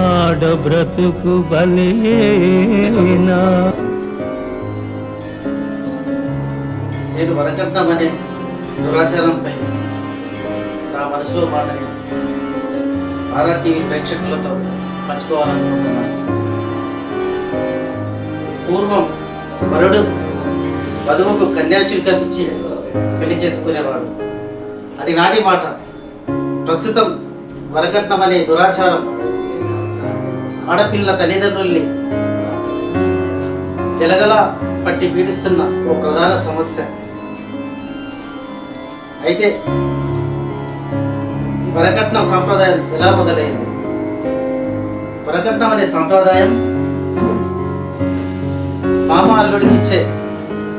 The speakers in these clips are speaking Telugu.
ఆడ బ్రతుకు బలేనా నేను వరకట్నం అనే దురాచారంపై నా మనసులో మాటని ఆర్ఆర్ టీవీ ప్రేక్షకులతో పంచుకోవాలనుకుంటున్నాను. పూర్వం వరుడు వధువుకు కన్యాశుల్కం ఇచ్చి పెళ్ళి చేసుకునేవాడు. అది నాటి మాట. ప్రస్తుతం వరకట్నం అనే దురాచారం ఆడపిల్ల తల్లిదండ్రుల్ని జలగల పట్టి పీడిస్తున్న ఓ ప్రధాన సమస్య. అయితే వరకట్నం సాంప్రదాయం ఎలా మొదలైంది? వరకట్నం అనే సాంప్రదాయం మామ అల్లుడికి ఇచ్చే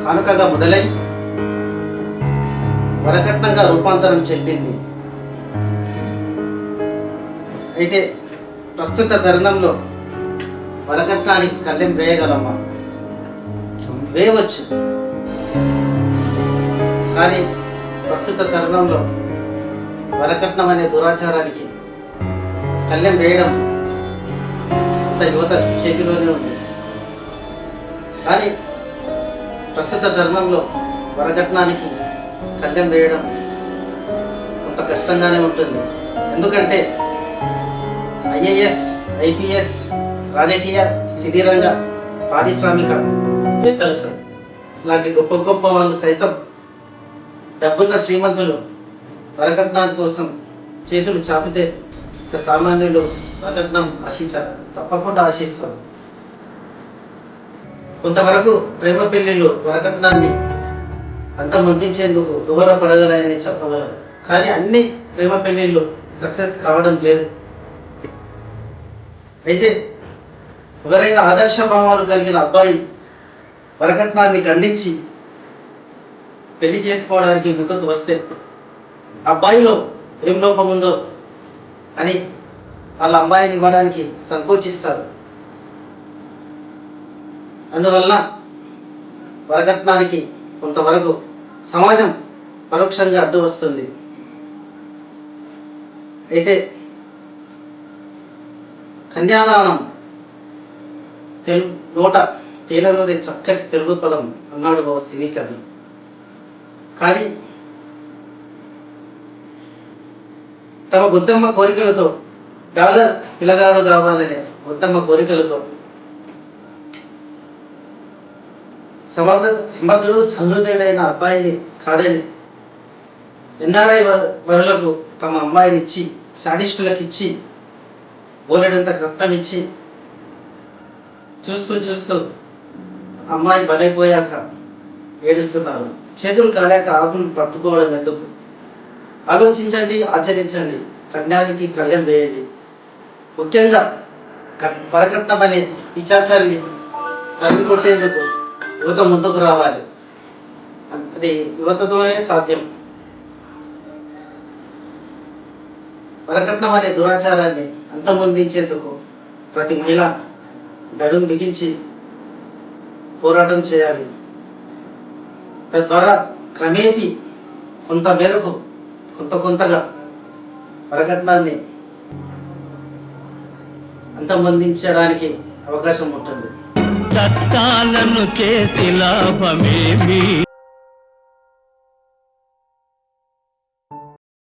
కానుకగా మొదలై వరకట్నంగా రూపాంతరం చెందింది. అయితే ప్రస్తుత తరుణంలో వరకట్నానికి కళ్ళెం వేయగలమా? వేయవచ్చు. కానీ ప్రస్తుత తరుణంలో వరకట్నం అనే దురాచారానికి కళ్ళెం వేయడం అంత యువత చేతిలోనే ఉంది. కానీ ప్రస్తుత ధర్మంలో వరకట్నానికి కళ్ళెం వేయడం కొంత కష్టంగానే ఉంటుంది. ఎందుకంటే ఐఏఎస్ ఐపీఎస్ రాజకీయ శిథిరంగ పారిశ్రామిక. తెలుసు ఇలాంటి గొప్ప గొప్ప వాళ్ళు సైతం డబ్బున్న శ్రీమంతులు వరకట్నం కోసం చేతులు చాపితే ఇక సామాన్యులు వరకట్నం ఆశించారు తప్పకుండా ఆశిస్తారు కొంతవరకు ప్రేమ పెళ్ళిళ్ళు వరకట్నాన్ని అంతమొందించేందుకు దూరపడగలయని చెప్పగలరు కానీ అన్ని ప్రేమ పెళ్ళిళ్ళు సక్సెస్ కావడం లేదు. అయితే ఎవరైనా ఆదర్శ భావాలు కలిగిన అబ్బాయి వరకట్నాన్ని ఖండించి పెళ్ళి చేసుకోవడానికి ముందుకు వస్తే అబ్బాయిలో ఏం లోపం ఉందో అని వాళ్ళ అమ్మాయిని ఇవ్వడానికి సంకోచిస్తారు. అందువల్ల వరకట్నానికి కొంతవరకు సమాజం పరోక్షంగా అడ్డు వస్తుంది. అయితే కన్యాదానం తెలు నోట తేలలోని చక్కటి తెలుగు పదం అన్నాడు ఓ సినీ కవి. కానీ తమ బుద్ధమ్మ కోరికలతో డాలర్ పిల్లగాడు కావాలనే బుద్ధమ్మ కోరికలతో సమర్థ సమర్థుడు సమృద్ధుడైన అబ్బాయి కాదని ఎన్ఆర్ఐ వరులకు తమ అమ్మాయిని ఇచ్చి షాడిస్టులకు ఇచ్చి బోలెడంత కట్నం ఇచ్చి చూస్తూ చూస్తూ అమ్మాయి బలైపోయాక ఏడుస్తున్నారు. చేతులు కాలేక ఆకులు పట్టుకోవడం ఎందుకు? ఆలోచించండి ఆచరించండి. కన్యానికి కళ్యాణం వేయండి. ముఖ్యంగా పరకట్నం అనే పిచాచాన్ని తల్లి కొట్టేందుకు యువత ముందుకు రావాలి. అది యువతతోనే సాధ్యం. వరకట్నం అనే దురాచారాన్ని అంతమొందించేందుకు ప్రతి మహిళ నడుం బిగించి పోరాటం చేయాలి. తద్వారా క్రమేపీ కొంత మేరకు కొంత కొంతగా వరకట్నాన్ని అంతమొందించడానికి అవకాశం ఉంటుంది. చట్టాలను చేసి లాభమేమి